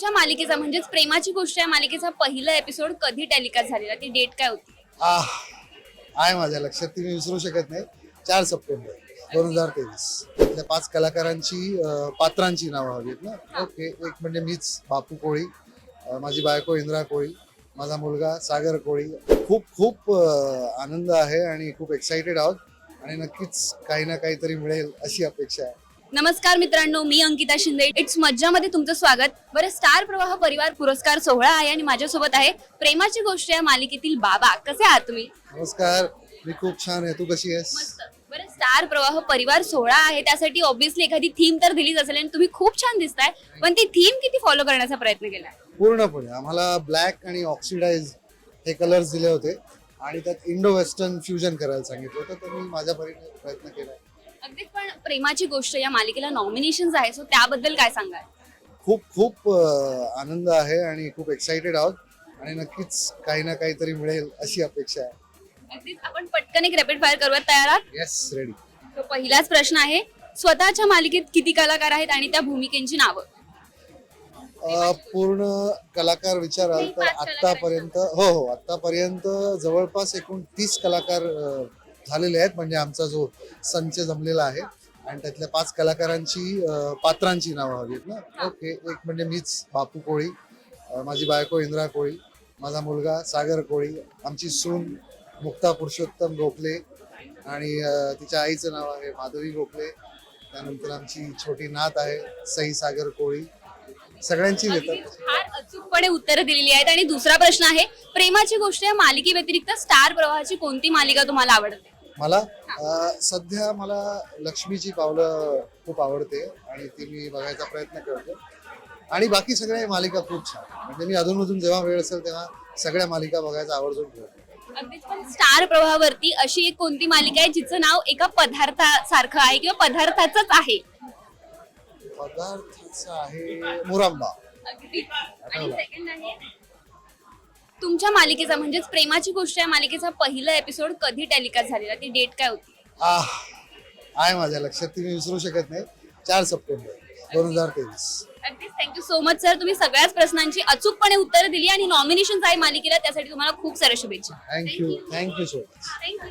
तुमच्या मालिकेचा म्हणजेच प्रेमाची गोष्ट या मालिकेचा पहिला एपिसोड कधी टेलिकास्ट झालेला? ती डेट काय होती? आह आहे माझ्या लक्षात ती मी विसरू शकत नाही. चार सप्टेंबर दोन हजार तेवीस. त्यातल्या पाच कलाकारांची अं, पात्रांची नावं हवी आहेत ना ओके एक म्हणजे मीच बापू कोळी अं, माझी बायको इंद्रा कोळी माझा मुलगा सागर कोळी. खूप खूप अं, आनंद आहे आणि खूप एक्साइटेड आहोत. आणि नक्कीच काही ना काहीतरी मिळेल अशी अपेक्षा आहे. नमस्कार मित्रांनो मी अंकिता शिंदे. इट्स मज्जामध्ये तुमचं स्वागत. बरं स्टार प्रवाह परिवार पुरस्कार सोहळा आहे आणि माझ्यासोबत आहे प्रेमाची गोष्ट या मालिकेतील बाबा. कसे आहात तुम्ही? नमस्कार. मी खूप छान आहे. तू कशी आहेस? मस्त. बरं स्टार प्रवाह परिवार सोहळा आहे. त्यासाठी ऑब्व्हियसली एखादी थीम तर दिलीच असेल आणि तुम्ही खूप छान दिसताय. पण ती थीम किती फॉलो करण्याचा प्रयत्न केला पूर्णपणे. आम्हाला ब्लॅक आणि ऑक्सिडाइज हे कलर्स दिले होते आणि त्यात इंडो वेस्टर्न फ्युजन करायला सांगितलं होतं तर मी माझ्या परीने प्रयत्न केला अगदीच पण प्रेमाची गोष्ट या मालिकेला नॉमिनेशन आहे सो त्याबद्दल काय सांगाल? खूप खूप अं, आनंद आहे आणि खूप एक्साइटेड आहोत आणि नक्कीच काही ना काहीतरी मिळेल अशी अपेक्षा आहे. अगदीच आपण पटकन एक रॅपिड फायर करूयात तयार आहात? येस रेडी तो पहिलाच प्रश्न आहे स्वतःच्या मालिकेत किती कलाकार आहेत आणि त्या भूमिकेची नावं? पूर्ण कलाकार विचाराल तर पाच आतापर्यंत हो हो आतापर्यंत जवळपास एकूण तीस कलाकार अं, झालेले आहेत म्हणजे आमचा जो संच जमलेला आहे आणि त्यातल्या पाच कलाकारांची पात्रांची नावं हवी आहेत ना. ओके एक म्हणजे मीच बापू कोळी माझी बायको इंद्रा कोळी माझा मुलगा सागर कोळी आमची सून मुक्ता पुरुषोत्तम गोखले आणि तिच्या आईचं नाव आहे माधवी गोखले. त्यानंतर आमची छोटी नात आहे सई सागर कोळी. सगळ्यांची फार अचूकपणे उत्तरं दिलेली आहेत. आणि दुसरा प्रश्न आहे प्रेमाची गोष्ट या मालिके व्यतिरिक्त स्टार प्रवाहाची कोणती मालिका तुम्हाला आवडते? मला सध्या मला लक्ष्मीची पावलं खूप आवडते आणि ती मी बघायचा प्रयत्न करतो. आणि बाकी सगळ्या मालिका खूप छान म्हणजे मी अधूनमधून जेव्हा वेळ असेल तेव्हा सगळ्या मालिका बघायचा आवर्जून ठेवतो. अगदीच पण स्टार प्रवाहावरती अशी एक कोणती मालिका आहे जिचं नाव एका पदार्थासारखं आहे किंवा पदार्थाचंच आहे? पदार्थाचा आहे मुरांबा. अगदी. आणि सेकंड आहे? तुमच्या मालिकेचा म्हणजेच प्रेमाची गोष्ट या मालिकेचा पहिला एपिसोड कधी टेलिकास्ट झालेला? ती डेट काय होती? आह आहे माझ्या लक्षात ती मी विसरू शकत नाही. चार सप्टेंबर दोन हजार तेवीस. अगदीच थँक्यू सो मच सर तुम्ही सगळ्याच प्रश्नांची अचूकपणे उत्तरं दिली आणि नॉमिनेशन आहे मालिकेला त्यासाठी तुम्हाला खूप साऱ्या शुभेच्छा. Thank you thank you so much thank you